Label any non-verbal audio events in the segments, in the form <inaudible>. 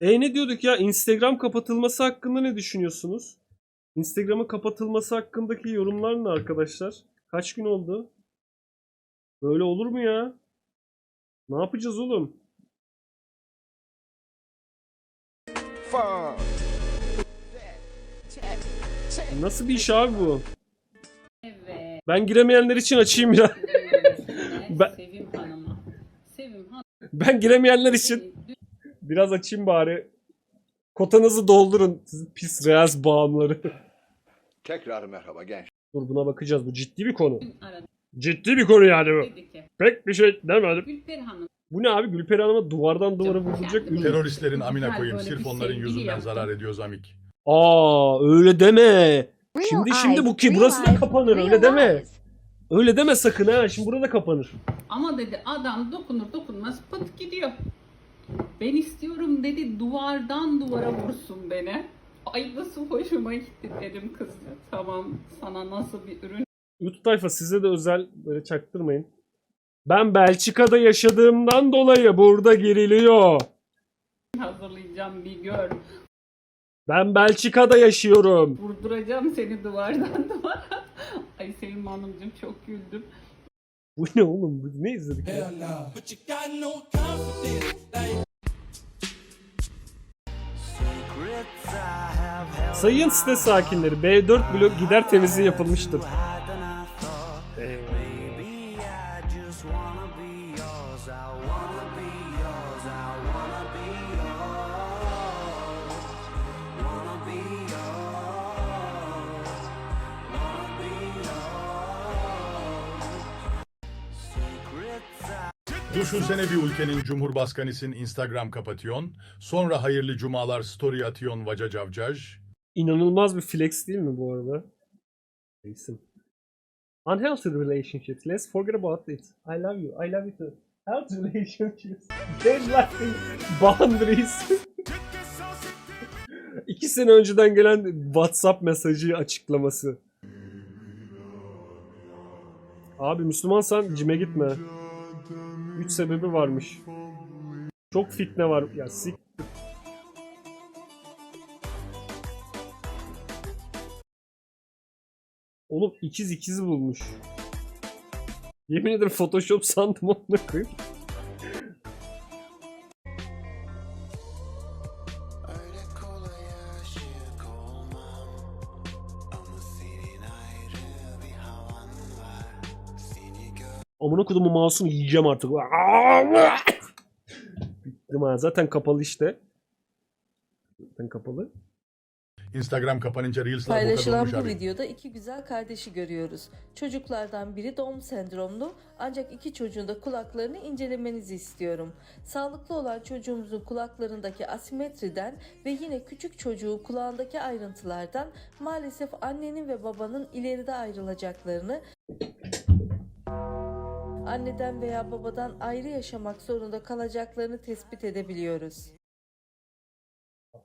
E ne diyorduk ya? Instagram kapatılması hakkında ne düşünüyorsunuz? Instagram'ın kapatılması hakkındaki yorumlar ne arkadaşlar? Kaç gün oldu? Böyle olur mu ya? Ne yapacağız oğlum? Nasıl bir iş abi bu? Evet. Ben giremeyenler için açayım ya. <laughs> Ben- Sevim Hanım'a. Sevim Hanım. Ben giremeyenler için biraz açayım bari. Kotanızı doldurun. Sizin pis reels bağımları. Tekrar merhaba genç. Dur buna bakacağız. Bu ciddi bir konu. aradı. Ciddi bir konu yani bu. Dedi ki Pek bir şey demedim. Gülperi Hanım. Bu ne abi? Gülperi Hanım'a duvardan duvara vurulacak ünlü. Teröristlerin amına koyayım. Sırf onların yüzünden zarar ediyoruz amik. Aa öyle deme. Şimdi şimdi bu ki burası da kapanır öyle deme. Öyle deme sakın ha. Şimdi burada kapanır. Ama dedi adam dokunur dokunmaz pıt gidiyor. Ben istiyorum dedi duvardan duvara vursun beni. Ay nasıl hoşuma gitti dedim kızı. Tamam sana nasıl bir ürün YouTube tayfa size de özel böyle çaktırmayın. Ben Belçika'da yaşadığımdan dolayı burada geriliyor. hazırlayacağım bir gör. Ben Belçika'da yaşıyorum. Vurduracağım seni duvardan <laughs> duvara. Ay Sevim Hanımcığım çok güldüm. Bu ne oğlum? Bu ne izledik ya? Sayın site sakinleri B4 blok gider temizliği yapılmıştır. Eyvallah. Düşünsene bir ülkenin cumhurbaşkanısın Instagram kapatıyorsun. Sonra hayırlı cumalar story atıyorsun vaca cavcaj. İnanılmaz bir flex değil mi bu arada? Neyse. Unhealthy relationships. Let's forget about it. I love you. I love you too. Healthy relationships. <laughs> Nothing boundaries. <laughs> İki sene önceden gelen WhatsApp mesajı açıklaması. Abi Müslümansan cime gitme. Üç sebebi varmış. Çok fitne var. Ya sik Oğlum ikiz ikiz bulmuş. Yemin ederim Photoshop sandım onu koyayım. Amına kodumu mouse'unu yiyeceğim artık. Bittim ha. Zaten kapalı işte. Zaten kapalı. Instagram kapanınca Reels'lar Paylaşılan bu abi. videoda iki güzel kardeşi görüyoruz. Çocuklardan biri Down sendromlu ancak iki çocuğun da kulaklarını incelemenizi istiyorum. Sağlıklı olan çocuğumuzun kulaklarındaki asimetriden ve yine küçük çocuğu kulağındaki ayrıntılardan maalesef annenin ve babanın ileride ayrılacaklarını anneden veya babadan ayrı yaşamak zorunda kalacaklarını tespit edebiliyoruz.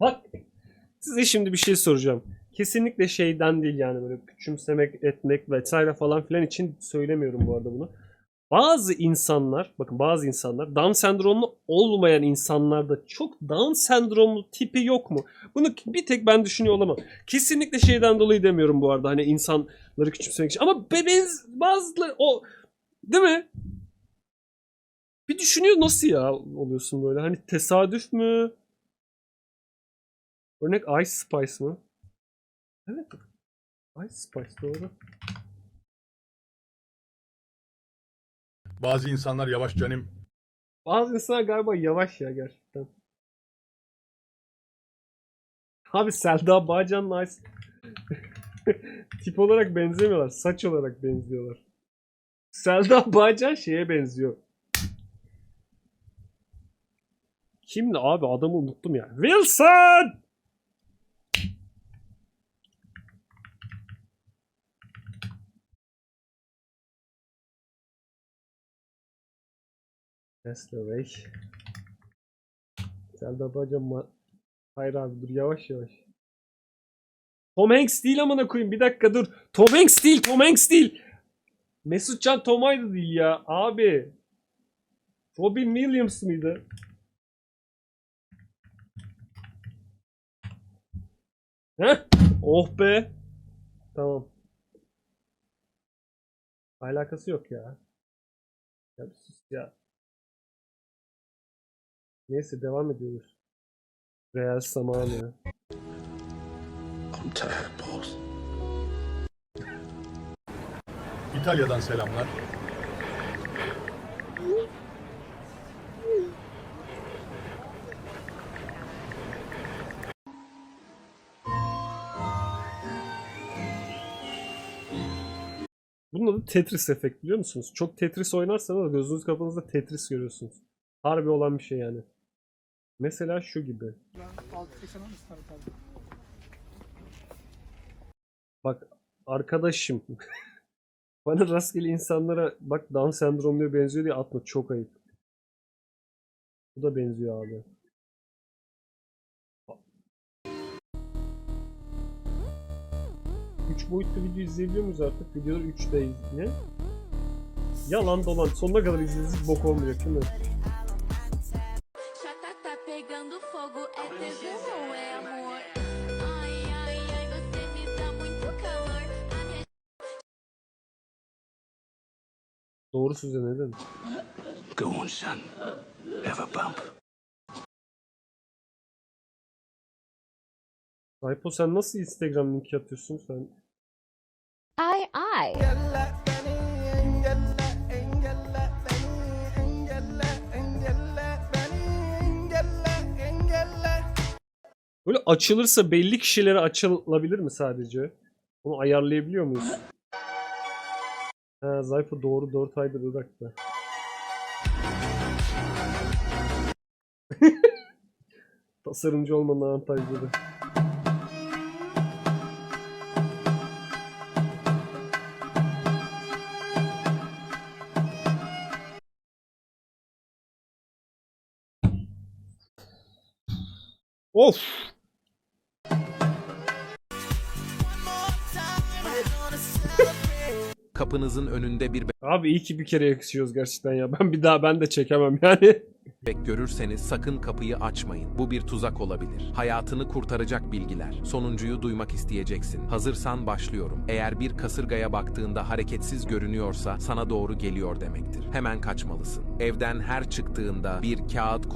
Bak size şimdi bir şey soracağım. Kesinlikle şeyden değil yani böyle küçümsemek, etmek vesaire falan filan için söylemiyorum bu arada bunu. Bazı insanlar, bakın bazı insanlar Down sendromlu olmayan insanlarda çok Down sendromlu tipi yok mu? Bunu bir tek ben düşünüyor olamam. Kesinlikle şeyden dolayı demiyorum bu arada hani insanları küçümsemek için. Ama bebenz bazıları o değil mi? Bir düşünüyor nasıl ya oluyorsun böyle? Hani tesadüf mü? Örnek Ice Spice mı? Evet. Ice Spice doğru. Bazı insanlar yavaş canım. Bazı insanlar galiba yavaş ya gerçekten. Abi Selda Bağcan'la Ice... <laughs> Tip olarak benzemiyorlar. Saç olarak benziyorlar. Selda Bağcan şeye benziyor. Kimdi abi adamı unuttum ya. Wilson! Castaway. Selda Bağcan ma... Hayır abi dur yavaş yavaş. Tom Hanks değil amına koyayım. Bir dakika dur. Tom Hanks değil, Tom Hanks değil. Mesutcan Tomay'dı değil ya. Abi. Robin Williams mıydı? Heh. Oh be. Tamam. Alakası yok ya. Ya sus ya. Neyse devam ediyoruz. Real zamanı. I'm tired, boss. İtalya'dan selamlar. Bunun adı Tetris efekt biliyor musunuz? Çok Tetris oynarsanız gözünüz kafanızda Tetris görüyorsunuz. Harbi olan bir şey yani. Mesela şu gibi. Bak arkadaşım. <laughs> Bana rastgele insanlara bak Down sendromluya benziyor diye atma çok ayıp. Bu da benziyor abi. Üç boyutlu video izleyebiliyor muyuz artık? Videolar 3'teyiz ne? Yalan dolan. Sonuna kadar izlediğiniz bok olmayacak değil mi? Doğru söze neden? Go on, son. Have a bump. Hypo sen nasıl Instagram linki atıyorsun sen? Ai, ai. Böyle açılırsa belli kişilere açılabilir mi sadece? Onu ayarlayabiliyor muyuz? Ha, Zayfa doğru 4 aydır Irak'ta. <laughs> Tasarımcı olmanın avantajları. Of! Kapınızın önünde bir Abi iyi ki bir kere yakışıyoruz gerçekten ya. Ben bir daha ben de çekemem yani. bebek görürseniz sakın kapıyı açmayın. Bu bir tuzak olabilir. Hayatını kurtaracak bilgiler. Sonuncuyu duymak isteyeceksin. Hazırsan başlıyorum. Eğer bir kasırgaya baktığında hareketsiz görünüyorsa sana doğru geliyor demektir. Hemen kaçmalısın. Evden her çıktığında bir kağıt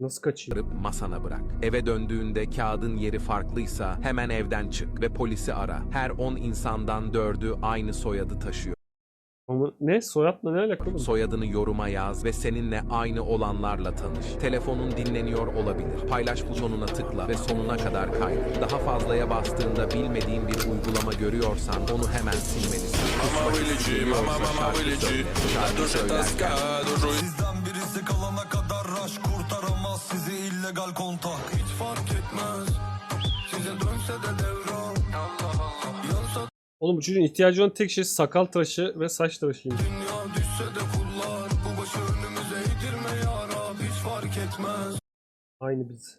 Nasıl kaçayım? masana bırak. Eve döndüğünde kağıdın yeri farklıysa hemen evden çık ve polisi ara. Her 10 insandan 4'ü aynı soyadı taşıyor. Ama ne? Soyadla ne alakalı? Soyadını yoruma yaz ve seninle aynı olanlarla tanış. Telefonun dinleniyor olabilir. Paylaş butonuna tıkla ve sonuna kadar kaydet. Daha fazlaya bastığında bilmediğin bir uygulama görüyorsan onu hemen silmelisin. Kusmak istemiyorsa şarkı söyle. Şarkı söylerken Sizden birisi kalana kadar raş kurtaramaz sizi illegal kontak Oğlum bu çocuğun ihtiyacı olan tek şey sakal tıraşı ve saç tıraşıymış. dünya düşse de kullar Bu başı önümüze eğdirme ya Rab Hiç fark etmez Aynı biz.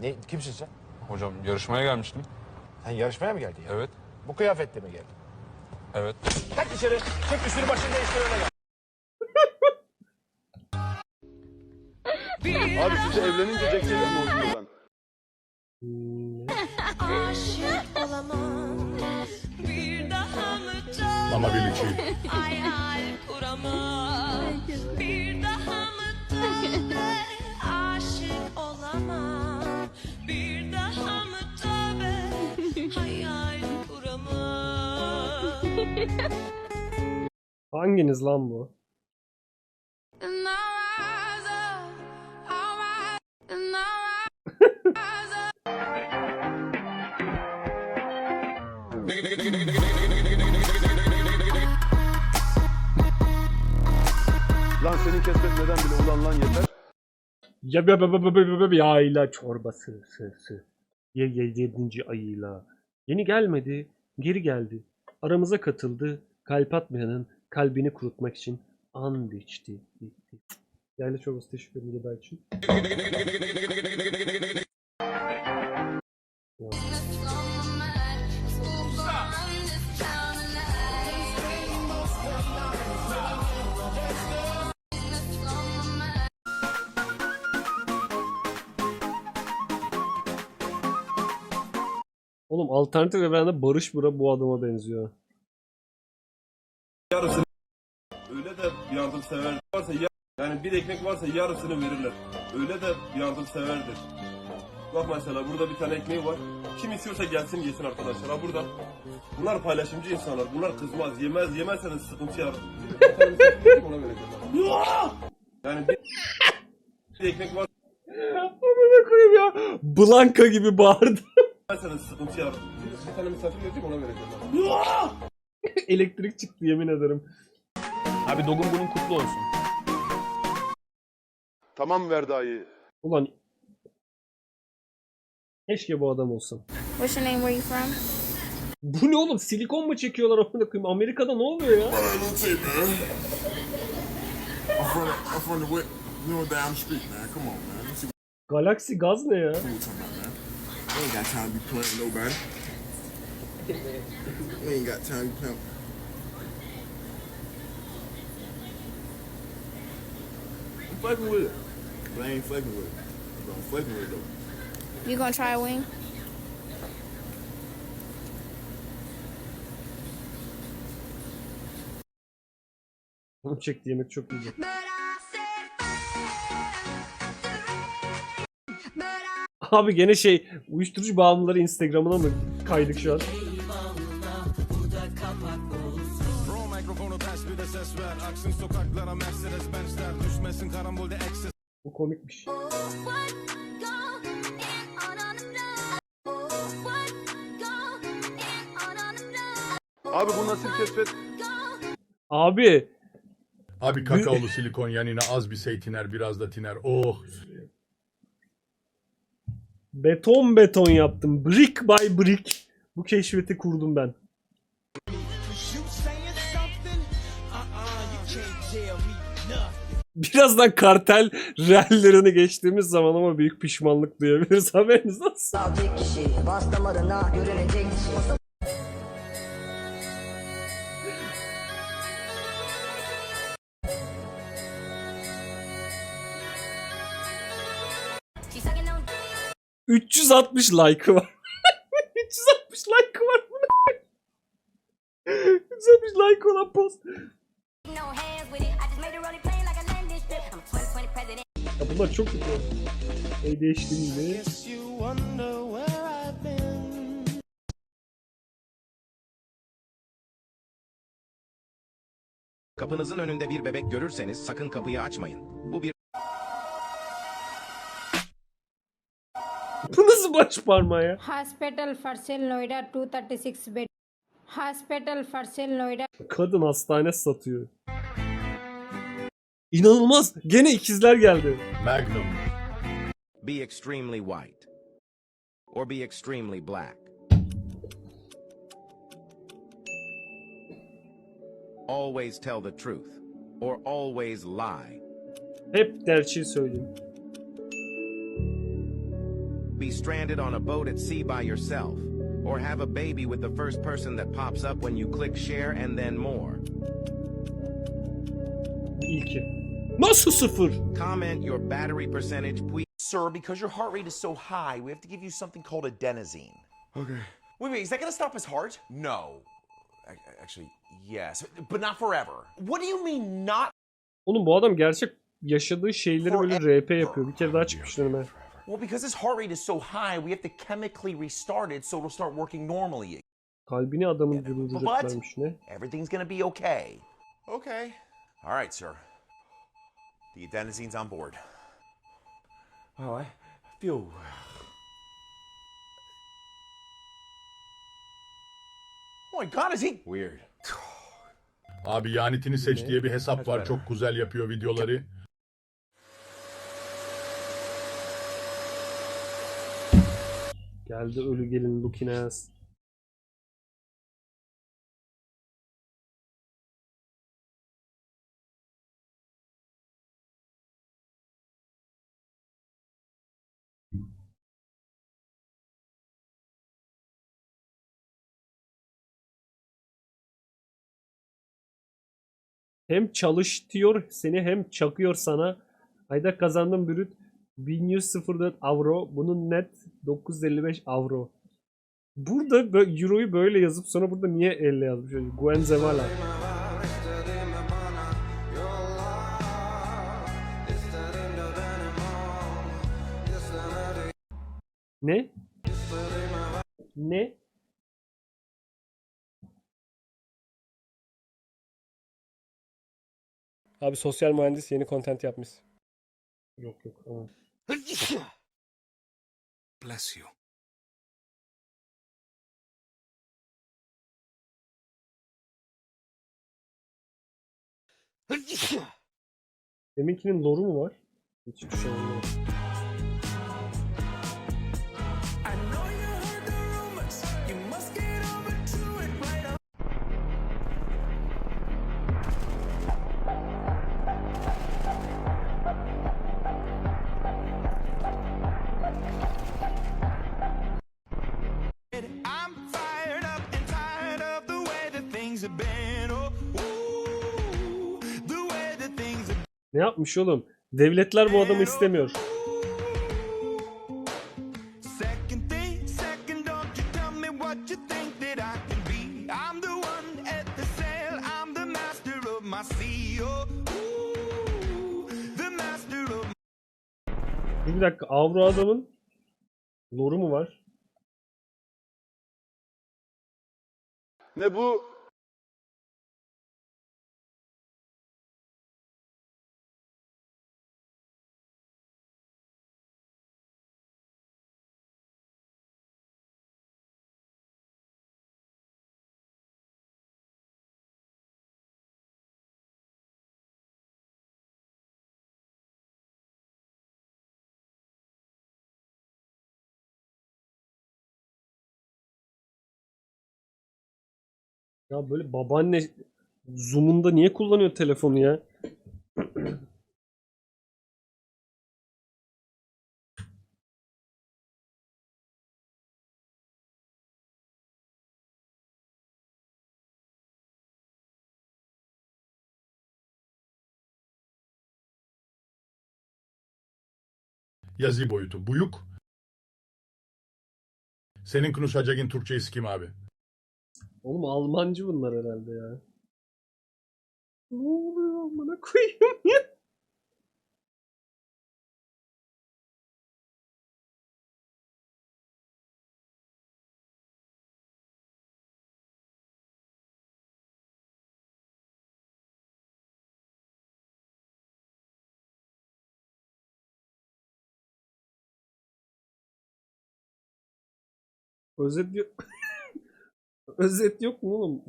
Ne, kimsin sen? Hocam yarışmaya gelmiştim. Sen yarışmaya mı geldin ya? Evet. Bu kıyafetle mi geldin? Evet. Tak dışarı, çek üstünü başını değiştir öyle gel. Abi size evlenince Jack mi oluyor Aşık olamam. Bir daha mı çok Mama Bilici. hayal kuramam. Bir daha mı tövbe aşık olamam. Bir daha mı tövbe hayal kuramam. Hanginiz lan bu? Lan senin kesmetmeden bile ulan lan yeter. Ya be be be yayla çorbası sı sı. Ye ye yedinci ayıyla. Yeni gelmedi, geri geldi. Aramıza katıldı. Kalp atmayanın kalbini kurutmak için and içti. Yayla çorbası teşekkür ederim için. Oğlum alternatif evrende Barış bura bu adama benziyor. Yarısını öyle de yardımsever varsa ya- yani bir ekmek varsa yarısını verirler. Öyle de yardımseverdir. Bak mesela burada bir tane ekmeği var. Kim istiyorsa gelsin yesin arkadaşlar. Ha burada. Bunlar paylaşımcı insanlar. Bunlar kızmaz. Yemez yemezseniz sıkıntı vereceğim. <laughs> Yani bir, bir ekmek var. Amına koyayım ya. Blanka gibi bağırdı. <laughs> Yemezseniz sıkıntı yarar. Bir tane misafir gelecek ona vereceğim. <laughs> Elektrik çıktı yemin ederim. Abi Dog'un bunun kutlu olsun. Tamam Verda'yı. Ulan Keşke bu adam olsun. What's your name? Where you from? Bu ne oğlum? Silikon mu çekiyorlar amına koyayım? Amerika'da ne oluyor ya? I'm from, I'm from the way, you know, down the street, man. Come on, man. Let's see Galaxy gaz ne ya? We ain't got time to be playing nobody. We ain't got time to be playing. I'm fucking with it. But I ain't fucking with it. But I'm fucking with it, though. You gonna try a wing? Onu çekti yemek çok iyi. Abi gene şey uyuşturucu bağımlıları Instagram'ına mı kaydık şu an? Bu komikmiş. Abi bu nasıl keşfet? Abi Abi kakaolu silikon yanına az bir şey tiner biraz da tiner. Oh. Beton beton yaptım. Brick by brick. Bu keşfeti kurdum ben. Birazdan kartel reallerini geçtiğimiz zaman ama büyük pişmanlık duyabiliriz <laughs> haberiniz olsun. 360 like'ı var. <laughs> 360 like'ı var. 360 like olan post. no hands with it. I just made her only play like a landing strip. I'm a 2020 president. Ya bunlar çok kötü. ADHD'li. Kapınızın önünde bir bebek görürseniz sakın kapıyı açmayın. Bu bir nasıl baş parmağı ya? Hospital for Sale Noida 236 bed Hospital for Sale Noida Kadın hastane satıyor. İnanılmaz. Gene ikizler geldi. Magnum. be extremely white or be extremely black. Always tell the truth or always lie. Hep gerçeği söyleyeyim. Be stranded on a boat at sea by yourself or have a baby with the first person that pops up when you click share and then more. İlki. Nasıl sıfır? Comment your battery percentage please. Sir, because your heart rate is so high, we have to give you something called adenosine. Okay. Wait, wait, is that gonna stop his heart? No. Ac- Actually, yes, but not forever. What do you mean not Oğlum bu adam gerçek yaşadığı şeyleri böyle RP yapıyor. Bir kere daha çıkmış önüme. Well, because his heart rate is so high, we have to chemically restart it so it'll start working normally. Kalbini adamın durduracaklarmış ne? Everything's gonna be okay. Okay. All right, sir. The adenosine's on board. Oh, I feel. Oh my god, is he weird? Abi yanitini seç diye bir hesap var. Çok güzel yapıyor videoları. Geldi ölü gelin looking ass. Hem çalıştıyor seni hem çakıyor sana. Ayda kazandım brüt 1104 avro. Bunun net 955 avro. Burada Euro'yu böyle yazıp sonra burada niye elle yazmış? Guenzevala. Ne? Ne? Abi sosyal mühendis yeni content yapmış. Yok yok. Tamam. Bless you. Deminkinin loru mu var? Hiçbir şey olmuyor. Sea. Oh, ooh, the master of Dur bir dakika. Avro adamın loru mu var? Ne bu? Ya böyle babaanne zoom'unda niye kullanıyor telefonu ya? Yazı boyutu. Buyuk. Senin konuşacağın Türkçesi kim abi? Oğlum Almancı bunlar herhalde ya. Ne oluyor amına koyayım ya? Özet. <laughs> Özet yok mu oğlum?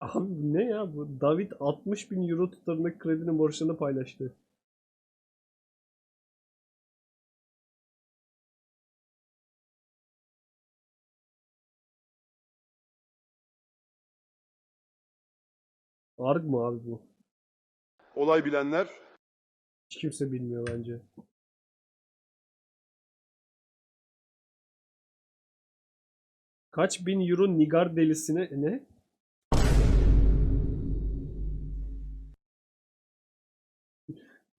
Abi ne ya bu? David 60 bin euro tutarındaki kredinin borçlarını paylaştı. Arg mı abi bu? Olay bilenler Hiç kimse bilmiyor bence. Kaç bin euro Nigar delisine ne?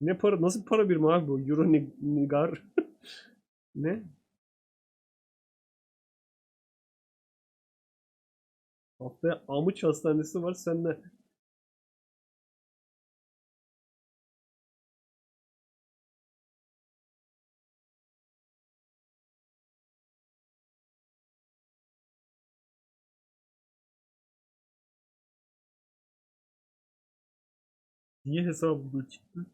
Ne para nasıl para birimi abi bu? Euro ni- Nigar. <laughs> ne? Haftaya Amuç Hastanesi var sende. Niye hesabımda çıktı?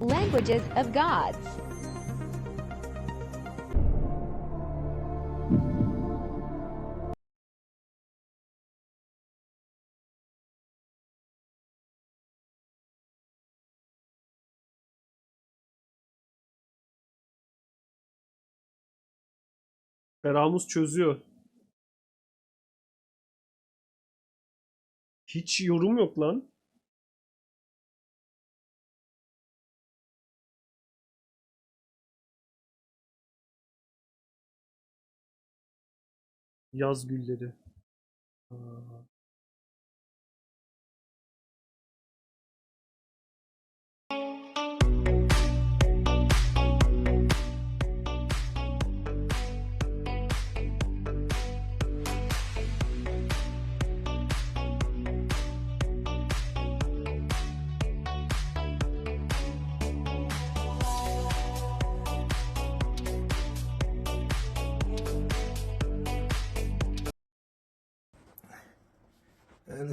Languages of Gods. Beramuz çözüyor. Hiç yorum yok lan. Yaz gülleri. Aa.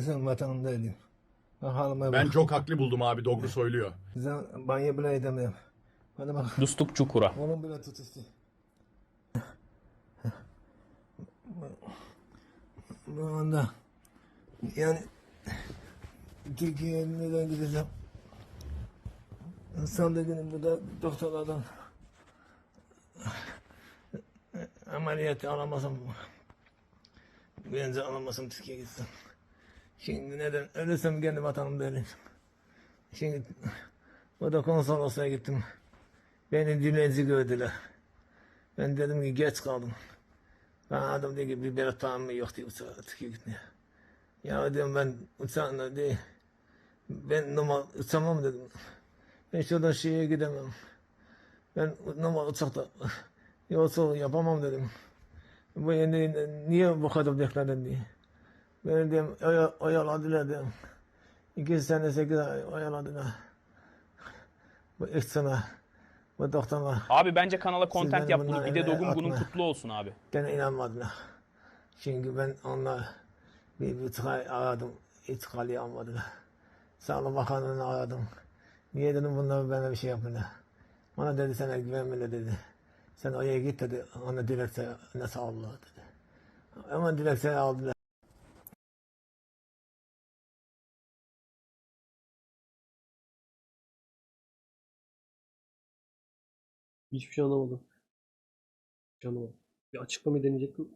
Sen vatanımdaydın. Bak halıma Ben bak. çok haklı buldum abi Dogru söylüyor. Sen banyo bile edemiyorum. Bana bak. Dusluk çukura. Oğlum bile tut işte. Bu anda yani Türkiye'ye neden gideceğim? Salı günü burada doktorlardan ameliyat alamasam bence alamasam Türkiye'ye gitsem. Şimdi neden ölürsem kendi vatanımda öleyim. Şimdi burada konsolosluğa gittim. Beni dilenci gördüler. Ben dedim ki geç kaldım. Ben adam dedi ki bir bilet param yok diye uçağa gitmeye. Ya diyorum ben uçağına değil. Ben normal uçamam dedim. Ben şuradan şeye gidemem. Ben normal uçakta yolculuk yapamam dedim. Bu yeni niye bu kadar bekledin diye. Beni oya- oyaladılar diyorum. İki sene sekiz ay oyaladılar. Bu ihsana, bu doktorlar. Abi bence kanala beni yap bunu. Bir de eve Dog'un bunun kutlu olsun abi. Gene inanmadılar. Çünkü ben onlar bir buçuk ay aradım. Kalıyor almadılar. Sağlık Bakanlığı'nı aradım. Niye dedim bunlar bana bir şey yapmıyorlar. Bana dedi sana güvenmeli dedi. Sen oraya git dedi. Ona dilekçe nasıl aldılar dedi. Ama dilekçeyi aldılar. Hiçbir şey anlamadım. Hiçbir şey anlamadım. Bir açıklama deneyecektim.